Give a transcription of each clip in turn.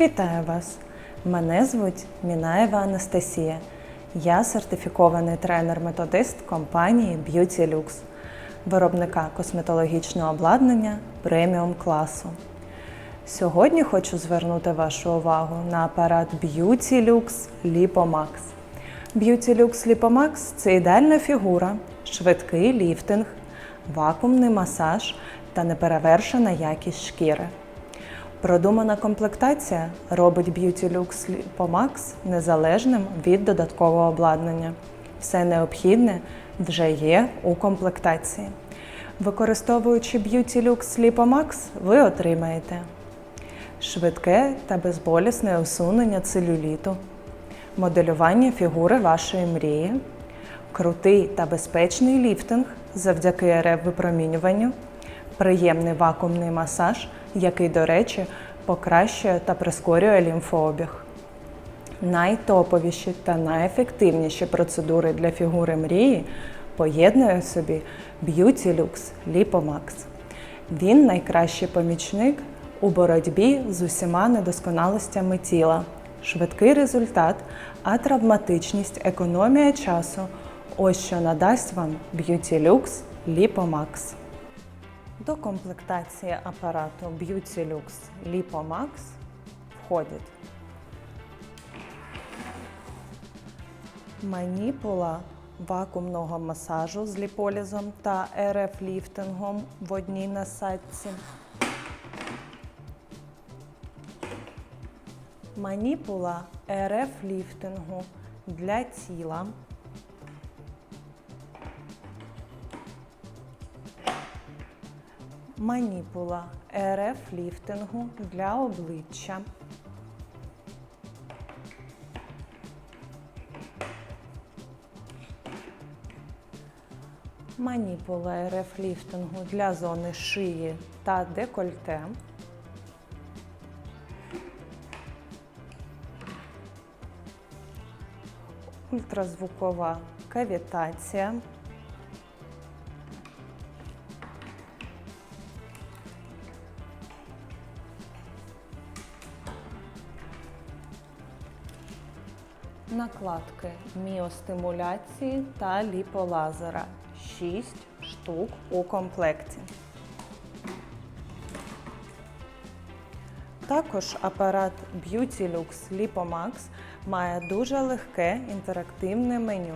Вітаю вас! Мене звуть Мінаєва Анастасія. Я сертифікований тренер-методист компанії Beauty Lux, виробника косметологічного обладнання преміум класу. Сьогодні хочу звернути вашу увагу на апарат Beauty Lux Lipomax. Beauty Lux Lipomax – це ідеальна фігура, швидкий ліфтинг, вакуумний масаж та неперевершена якість шкіри. Продумана комплектація робить Beauty Lux Lipomax незалежним від додаткового обладнання. Все необхідне вже є у комплектації. Використовуючи Beauty Lux Lipomax, ви отримаєте швидке та безболісне усунення целюліту, моделювання фігури вашої мрії, крутий та безпечний ліфтинг завдяки РФ випромінюванню, приємний вакуумний масаж, який, до речі, покращує та прискорює лімфообіг. Найтоповіші та найефективніші процедури для фігури мрії поєднує в собі Beauty Lux Lipomax. Він найкращий помічник у боротьбі з усіма недосконалостями тіла. Швидкий результат, а травматичність, економія часу ось що надасть вам Beauty Lux Lipomax. До комплектації апарату Beauty Lux Lipomax входять маніпула вакуумного масажу з ліполізом та РФ ліфтингом в одній насадці. Маніпула РФ ліфтингу для тіла. Маніпула РФ ліфтингу для обличчя. Маніпула РФ ліфтингу для зони шиї та декольте. Ультразвукова кавітація. Накладки міостимуляції та ліполазера 6 штук у комплекті. Також апарат Beauty Lux Lipomax має дуже легке інтерактивне меню.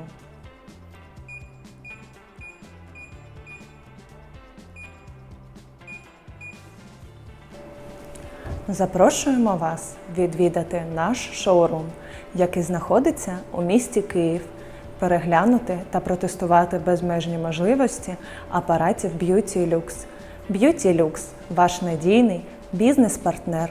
Запрошуємо вас відвідати наш шоурум, який знаходиться у місті Київ, переглянути та протестувати безмежні можливості апаратів Beauty Lux. Beauty Lux – ваш надійний бізнес-партнер